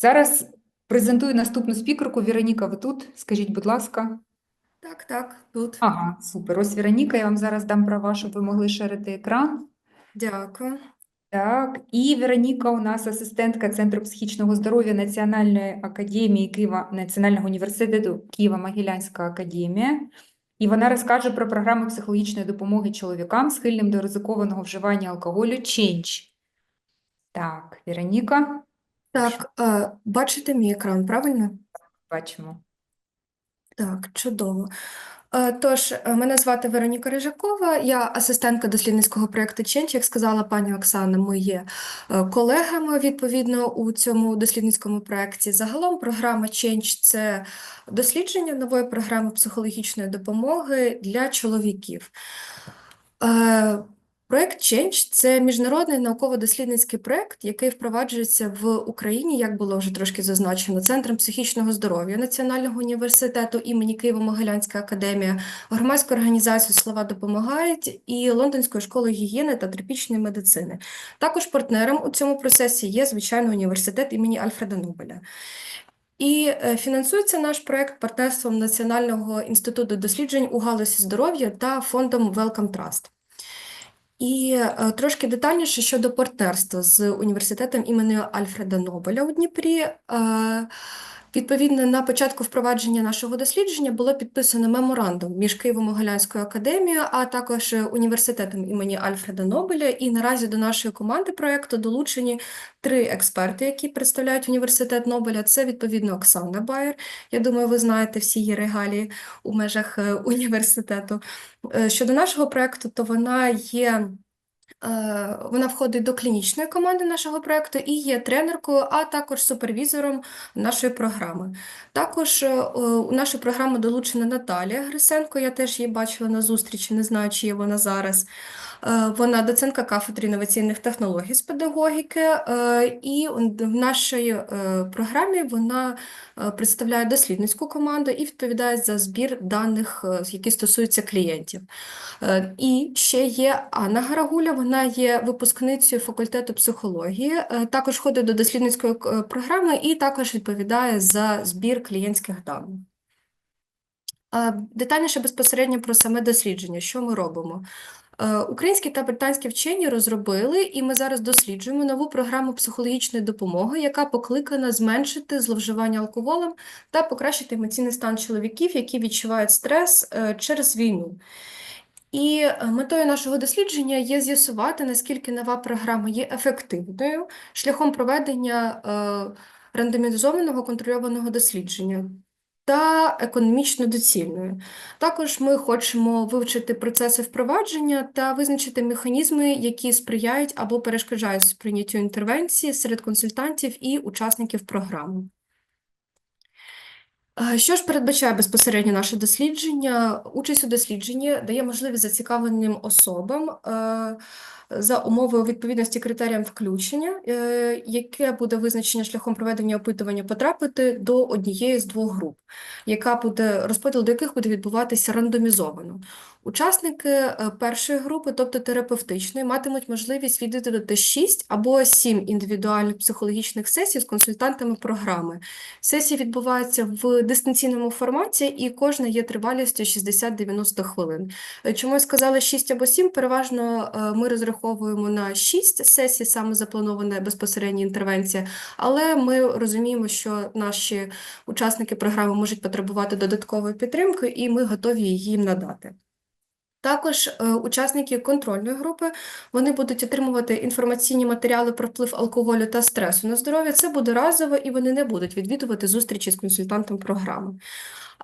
Зараз презентую наступну спікерку. Віроніка, ви тут? Скажіть, будь ласка. Так, так, тут. Ага, супер. Ось Віроніка, я вам зараз дам права, щоб ви могли шерити екран. Дякую. Так, і Вероніка у нас асистентка Центру психічного здоров'я Національної академії Києва, Національного університету Києво-Могилянська академія. І вона розкаже про програму психологічної допомоги чоловікам, схильним до ризикованого вживання алкоголю Change. Так, Вероніка, Так, е, бачите мій екран, правильно? бачимо. Так, чудово. Е, Тож, е, мене звати Вероніка Рижакова, я асистентка дослідницького проєкту Change. Як сказала пані Оксана, ми є е, колегами відповідно у цьому дослідницькому проєкті. Загалом програма Change – це дослідження нової програми психологічної допомоги для чоловіків. Е, Проект Change – це міжнародний науково-дослідницький проект, який впроваджується в Україні, як було вже трошки зазначено, Центром психічного здоров'я Національного університету імені Києво-Могилянська академія, громадською організацією «Слова допомагають» і Лондонською школою гігієни та тропічної медицини. Також партнером у цьому процесі є, звичайно, університет імені Альфреда Нобеля. І е, фінансується наш проект партнерством Національного інституту досліджень у галузі здоров'я та фондом Wellcome Trust. І е, трошки детальніше щодо партнерства з університетом імені Альфреда Нобеля у Дніпрі. Е, Відповідно, на початку впровадження нашого дослідження було підписано меморандум між Києво-Могилянською академією, а також університетом імені Альфреда Нобеля. І наразі до нашої команди проєкту долучені три експерти, які представляють університет Нобеля. Це відповідно Оксана Байер. Я думаю, ви знаєте всі її регалії у межах е, університету. Е, Щодо нашого проєкту, то вона є. Е, Вона входить до клінічної команди нашого проєкту і є тренеркою, а також супервізором нашої програми. Також е, у нашу програму долучена Наталія Грисенко. Я теж її бачила на зустрічі, не знаю, чи є вона зараз. Е, Вона доцентка кафедри інноваційних технологій з педагогіки, е, і в нашій е, програмі вона представляє дослідницьку команду і відповідає за збір даних, які стосуються клієнтів. І ще є Анна Гарагуля, вона є випускницею факультету психології, також ходить до дослідницької програми і також відповідає за збір клієнтських даних. Детальніше безпосередньо про саме дослідження, що ми робимо. Е, Українські та британські вчені розробили, і ми зараз досліджуємо нову програму психологічної допомоги, яка покликана зменшити зловживання алкоголем та покращити емоційний стан чоловіків, які відчувають стрес е, через війну. І е, метою нашого дослідження є з'ясувати, наскільки нова програма є ефективною шляхом проведення рандомізованого контрольованого дослідження та економічно доцільною. Також ми хочемо вивчити процеси впровадження та визначити механізми, які сприяють або перешкоджають сприйняттю інтервенції серед консультантів і учасників програми. Е, Що ж передбачає безпосередньо наше дослідження? Участь у дослідженні дає можливість зацікавленим особам е, за умовою відповідності критеріям включення, е, яке буде визначення шляхом проведення опитування, потрапити до однієї з двох груп, яка буде розподіл до яких буде відбуватися рандомізовано. Учасники е, першої групи, тобто терапевтичної, матимуть можливість відвідувати 6 або 7 індивідуальних психологічних сесій з консультантами програми. Сесії відбуваються в дистанційному форматі, і кожна є тривалістю 60-90 хвилин. Е, Чому я сказала 6 або 7? Переважно ми розраховуємо на 6 сесій, саме запланована безпосередня інтервенція, але ми розуміємо, що наші учасники програми можуть потребувати додаткової підтримки, і ми готові її їм надати. Також е, учасники контрольної групи вони будуть отримувати інформаційні матеріали про вплив алкоголю та стресу на здоров'я. Це буде разово, і вони не будуть відвідувати зустрічі з консультантом програми.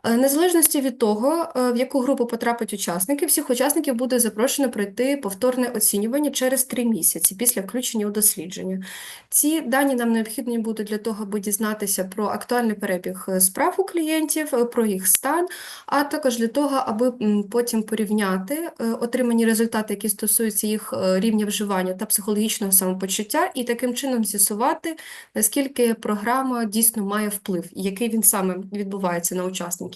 Е, Незалежності від того, е, в яку групу потрапить учасники, всіх учасників буде запрошено пройти повторне оцінювання через три місяці після включення у дослідження. Ці дані нам необхідні будуть для того, аби дізнатися про актуальний перебіг е, справ у клієнтів, про їх стан, а також для того, аби потім порівняти отримані результати, які стосуються їх рівня вживання та психологічного самопочуття, і таким чином з'ясувати, наскільки програма дійсно має вплив, який він саме відбувається на учасників.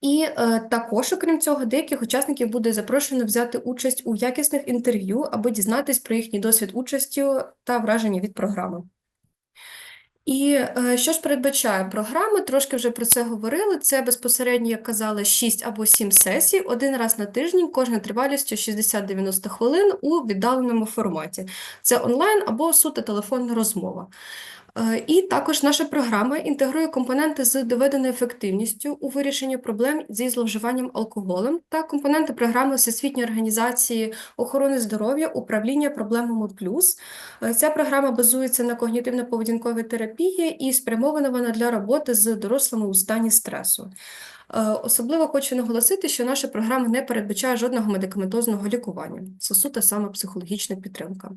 І е, також, окрім цього, деяких учасників буде запрошено взяти участь у якісних інтерв'ю, аби дізнатись про їхній досвід участі та враження від програми. І е, що ж передбачає програма? Трошки вже про це говорили. Це безпосередньо, як казали, 6 або 7 сесій, один раз на тиждень, кожна тривалістю 60-90 хвилин у віддаленому форматі. Це онлайн або суто телефонна розмова. Е, І також наша програма інтегрує компоненти з доведеною ефективністю у вирішенні проблем зі зловживанням алкоголем та компоненти програми Всесвітньої організації охорони здоров'я управління проблемами плюс. Е, Ця програма базується на когнітивно-поведінковій терапії і спрямована вона для роботи з дорослими у стані стресу. Е, Особливо хочу наголосити, що наша програма не передбачає жодного медикаментозного лікування. Це саме психологічна підтримка.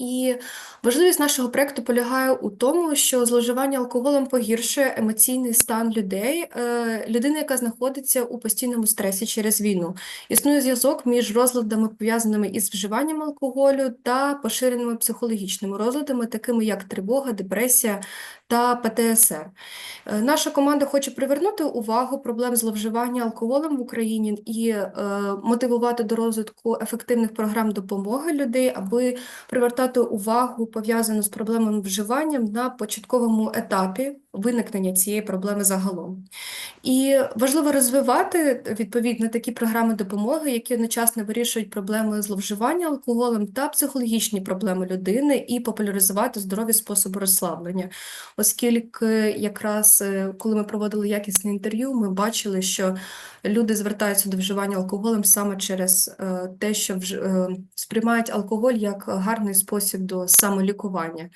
І важливість нашого проекту полягає у тому, що зловживання алкоголем погіршує емоційний стан людей, людина, людини, яка знаходиться у постійному стресі через війну. Існує зв'язок між розладами, пов'язаними із вживанням алкоголю та поширеними психологічними розладами, такими як тривога, депресія та ПТСР. Е, Наша команда хоче привернути увагу проблем зловживання алкоголем в Україні і е, мотивувати до розвитку ефективних програм допомоги людей, аби привертати увагу пов'язану з проблемами вживанням на початковому етапі виникнення цієї проблеми загалом. І важливо розвивати відповідно такі програми допомоги, які одночасно вирішують проблеми зловживання алкоголем та психологічні проблеми людини, і популяризувати здорові способи розслаблення. Оскільки якраз е, коли ми проводили якісне інтерв'ю, ми бачили, що люди звертаються до вживання алкоголем саме через е, те, що е, сприймають алкоголь як гарний спосіб до самолікування,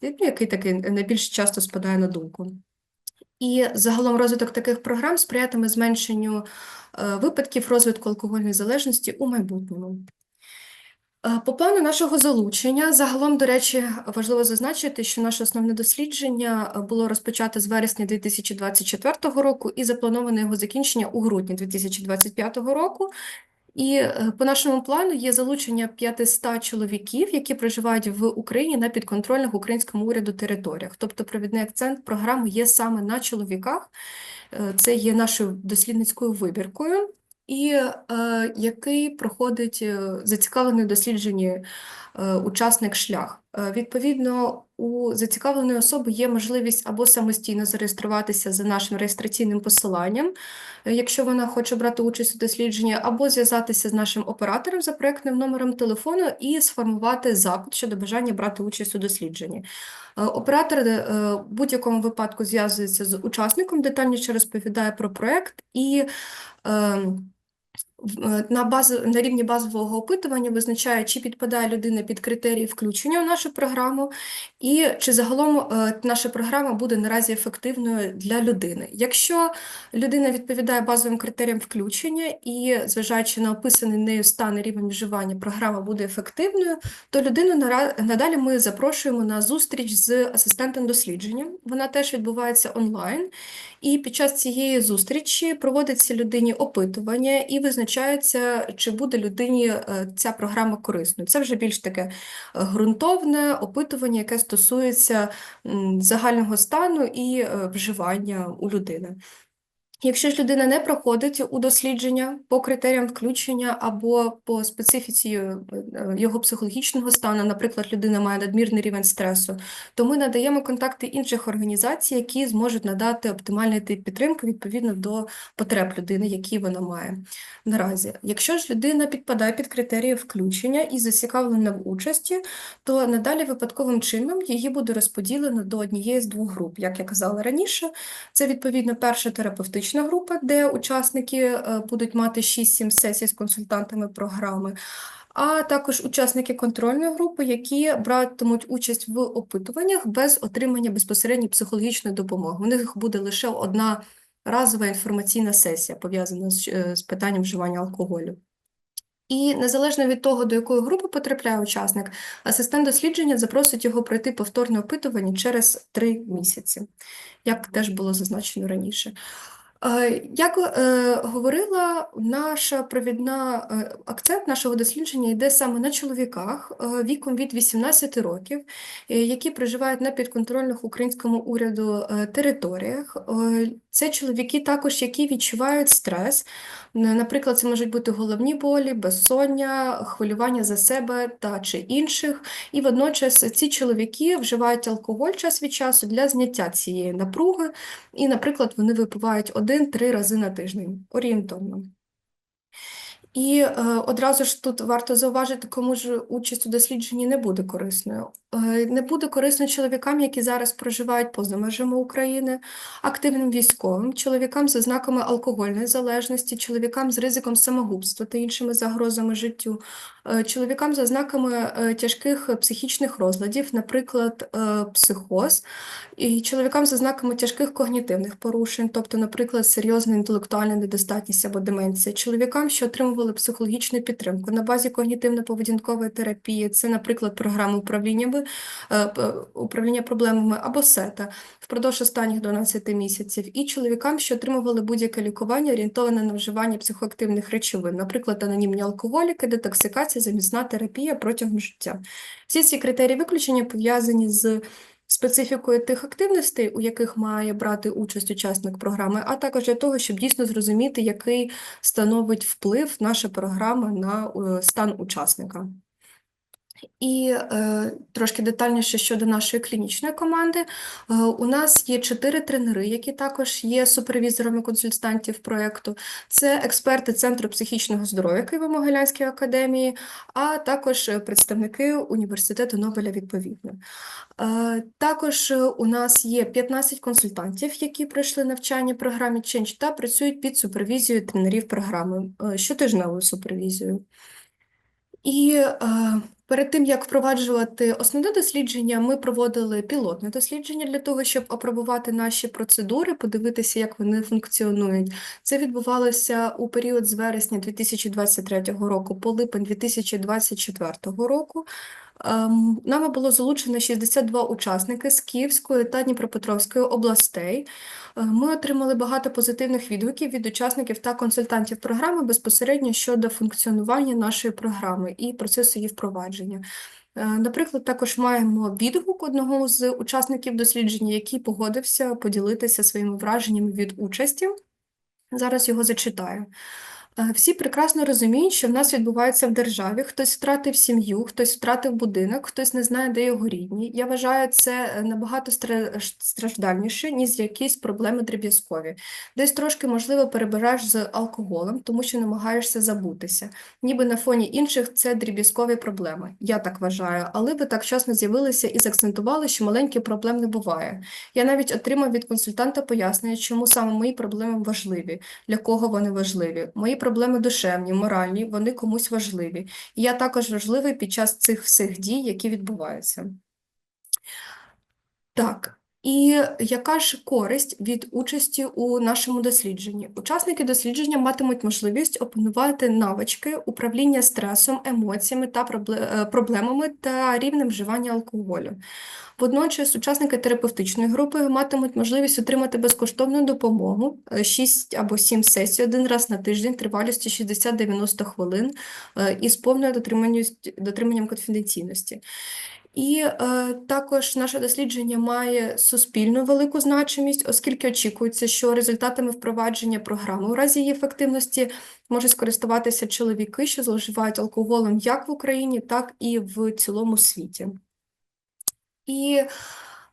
який такий найбільш часто спадає на думку. І загалом розвиток таких програм сприятиме зменшенню е, випадків розвитку алкогольної залежності у майбутньому. Е, По плану нашого залучення, загалом, до речі, важливо зазначити, що наше основне дослідження е, було розпочато з вересня 2024 року і заплановане його закінчення у грудні 2025 року. І е, по нашому плану є залучення 500 чоловіків, які проживають в Україні на підконтрольних українському уряду територіях. Тобто провідний акцент програми є саме на чоловіках. Е, Це є нашою дослідницькою вибіркою, і е, який проходить е, зацікавлений у дослідженні е, учасник шлях. Е, Відповідно, у зацікавленої особи є можливість або самостійно зареєструватися за нашим реєстраційним посиланням, е, якщо вона хоче брати участь у дослідженні, або зв'язатися з нашим оператором за проектним номером телефону і сформувати запит щодо бажання брати участь у дослідженні. Е, Оператор в будь-якому випадку зв'язується з учасником, детальніше розповідає про проект і ем, на базу, на рівні базового опитування визначає, чи підпадає людина під критерії включення в нашу програму, і чи загалом е, наша програма буде наразі ефективною для людини. Якщо людина відповідає базовим критеріям включення і, зважаючи на описаний нею стан і рівень вживання, програма буде ефективною, то людину надалі ми запрошуємо на зустріч з асистентом дослідження. Вона теж відбувається онлайн. І під час цієї зустрічі проводиться людині опитування і визначається, чи буде людині е, ця програма корисною. Це вже більш таке е, ґрунтовне опитування, яке стосується загального стану і е, вживання у людини. Якщо ж людина не проходить у дослідження по критеріям включення або по специфіці е, його психологічного стану, наприклад, людина має надмірний рівень стресу, то ми надаємо контакти інших організацій, які зможуть надати оптимальний тип підтримки відповідно до потреб людини, які вона має наразі. Якщо ж людина підпадає під критерії включення і зацікавлена в участі, то надалі випадковим чином її буде розподілено до однієї з двох груп. Як я казала раніше, це відповідно перша терапевтична група, де учасники е, будуть мати 6-7 сесій з консультантами програми. А також учасники контрольної групи, які братимуть участь в опитуваннях без отримання безпосередньої психологічної допомоги. У них буде лише одна разова інформаційна сесія, пов'язана з, е, з питанням вживання алкоголю. І незалежно від того, до якої групи потрапляє учасник, асистент дослідження запросить його пройти повторне опитування через три місяці, як теж було зазначено раніше. Е, Як е, говорила, наша провідна е, акцент нашого дослідження йде саме на чоловіках віком від 18 років, які проживають на підконтрольних українському уряду територіях. Це чоловіки також, які відчувають стрес. Наприклад, це можуть бути головні болі, безсоння, хвилювання за себе та чи інших. І водночас ці чоловіки вживають алкоголь час від часу для зняття цієї напруги. І, наприклад, вони випивають один-три рази на тиждень орієнтовно. І е, одразу ж тут варто зауважити, кому ж участь у дослідженні не буде корисною. Е, не буде корисною чоловікам, які зараз проживають поза межами України, активним військовим, чоловікам з ознаками алкогольної залежності, чоловікам з ризиком самогубства та іншими загрозами життю, чоловікам з ознаками е, тяжких психічних розладів, наприклад, е, психоз, і чоловікам з ознаками тяжких когнітивних порушень, тобто, наприклад, серйозна інтелектуальна недостатність або деменція, чоловікам, що отримували психологічну підтримку на базі когнітивно-поведінкової терапії, це, наприклад, програми управління, би- е, п- управління проблемами або сета впродовж останніх 12 місяців, і чоловікам, що отримували будь-яке лікування, орієнтоване на вживання психоактивних речовин, наприклад, анонімні алкоголіки, детоксикація, замісна терапія протягом життя. Всі ці критерії виключення пов'язані з специфікою тих активностей, у яких має брати участь учасник програми, а також для того, щоб дійсно зрозуміти, який становить вплив наша програма на е, стан учасника. І е, трошки детальніше щодо нашої клінічної команди. Е, у нас є чотири тренери, які також є супервізорами консультантів проєкту. Це експерти Центру психічного здоров'я Києво-Могилянської академії, а також представники університету Нобеля відповідно. Е, Також у нас є 15 консультантів, які пройшли навчання програмі Change та працюють під супервізією тренерів програми, е, щотижневою супервізією. І е, перед тим, як впроваджувати основне дослідження, ми проводили пілотне дослідження для того, щоб опробувати наші процедури, подивитися, як вони функціонують. Це відбувалося у період з вересня 2023 року по липень 2024 року. Ем, Нами було залучено 62 учасники з Київської та Дніпропетровської областей. Е, Ми отримали багато позитивних відгуків від учасників та консультантів програми безпосередньо щодо функціонування нашої програми і процесу її впровадження. Е, Наприклад, також маємо відгук одного з учасників дослідження, який погодився поділитися своїми враженнями від участі. Зараз його зачитаю. Всі прекрасно розуміють, що в нас відбувається в державі. Хтось втратив сім'ю, хтось втратив будинок, хтось не знає, де його рідні. Я вважаю це е, набагато страждальніше, ніж якісь проблеми дріб'язкові. Десь трошки, можливо, перебираєш з алкоголем, тому що намагаєшся забутися. Ніби на фоні інших це дріб'язкові проблеми. Я так вважаю, але ви так вчасно з'явилися і заакцентували, що маленьких проблем не буває. Я навіть отримав від консультанта пояснення, чому саме мої проблеми важливі для кого вони важливі. Мої проблеми душевні, моральні, вони комусь важливі. І я також важливий під час цих всіх дій, які відбуваються. Так. І яка ж користь від участі у нашому дослідженні? Учасники дослідження матимуть можливість опанувати навички управління стресом, емоціями та е, проблемами та рівнем вживання алкоголю. Водночас учасники терапевтичної групи матимуть можливість отримати безкоштовну допомогу 6 або 7 сесій один раз на тиждень тривалістю 60-90 хвилин е, із повною дотриманням конфіденційності. І е, також наше дослідження має суспільну велику значимість, оскільки очікується, що результатами впровадження програми у разі її ефективності можуть скористуватися чоловіки, що зловживають алкоголем як в Україні, так і в цілому світі. І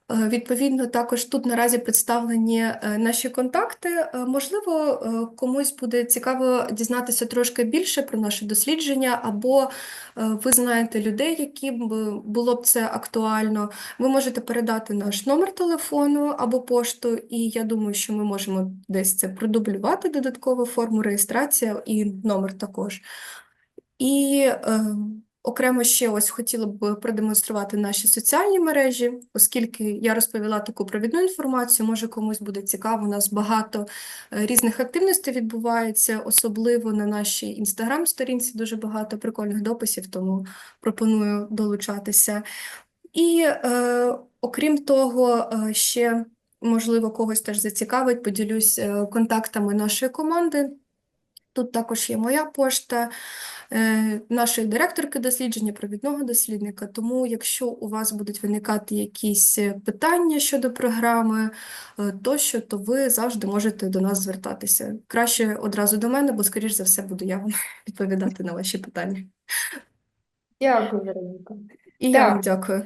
відповідно також тут наразі представлені е, наші контакти. Е, Можливо, е, комусь буде цікаво дізнатися трошки більше про наше дослідження, або е, ви знаєте людей, яким було б це актуально. Ви можете передати наш номер телефону або пошту, і я думаю, що ми можемо десь це продублювати додаткову форму реєстрації і номер також. І е, окремо ще ось хотіла б продемонструвати наші соціальні мережі, оскільки я розповіла таку провідну інформацію, може комусь буде цікаво. У нас багато е, різних активностей відбувається, особливо на нашій інстаграм-сторінці дуже багато прикольних дописів, тому пропоную долучатися. І е, окрім того, е, ще можливо когось теж зацікавить, поділюсь е, контактами нашої команди. Тут також є моя пошта, е, нашої директорки дослідження, провідного дослідника. Тому, якщо у вас будуть виникати якісь е, питання щодо програми, е, тощо, то ви завжди можете до нас звертатися. Краще одразу до мене, бо, скоріш за все, буду я вам відповідати на ваші питання. Дякую, Вероніка. І я вам дякую.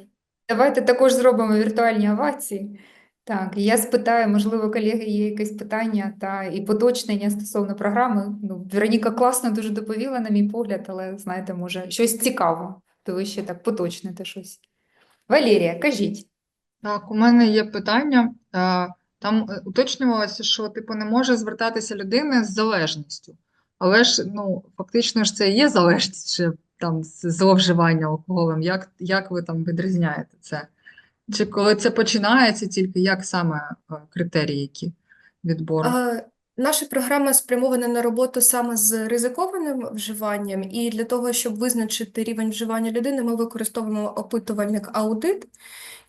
Давайте також зробимо віртуальні овації. Так, я спитаю, можливо, колеги, є якесь питання та і поточнення стосовно програми. Ну, Вероніка класно дуже доповіла, на мій погляд, але знаєте, може, щось цікаво, то ви ще так поточните щось. Валерія, кажіть. Так, у мене є питання. Е, Там е, уточнювалося, що типу не може звертатися людина з залежністю. Але ж ну фактично ж це є залежність чи там зловживання алкоголем. Як, як ви там відрізняєте це? Чи коли це починається тільки, як саме е, критерії які відбору? А, Наша програма спрямована на роботу саме з ризикованим вживанням, і для того, щоб визначити рівень вживання людини, ми використовуємо опитувальник аудит.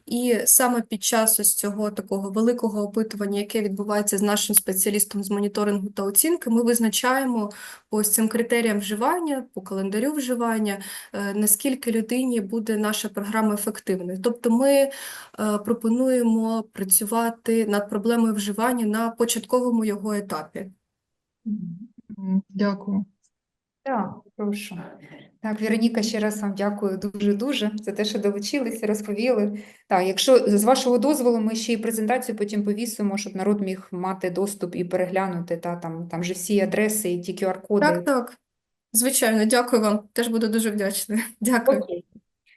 І саме під час ось цього такого великого опитування, яке відбувається з нашим спеціалістом з моніторингу та оцінки, ми визначаємо по ось цим критеріям вживання, по календарю вживання, е, наскільки людині буде наша програма ефективною. Тобто ми е, пропонуємо працювати над проблемою вживання на початковому його етапі. Дякую. Так, прошу. Так, Вероніка, ще раз вам дякую дуже-дуже за те, що долучилися, розповіли. Так, якщо з вашого дозволу, ми ще й презентацію потім повісимо, щоб народ міг мати доступ і переглянути, та там, там же всі адреси і ті QR-коди. Так, так. Звичайно, дякую вам. Теж буду дуже вдячна. Дякую. Окей.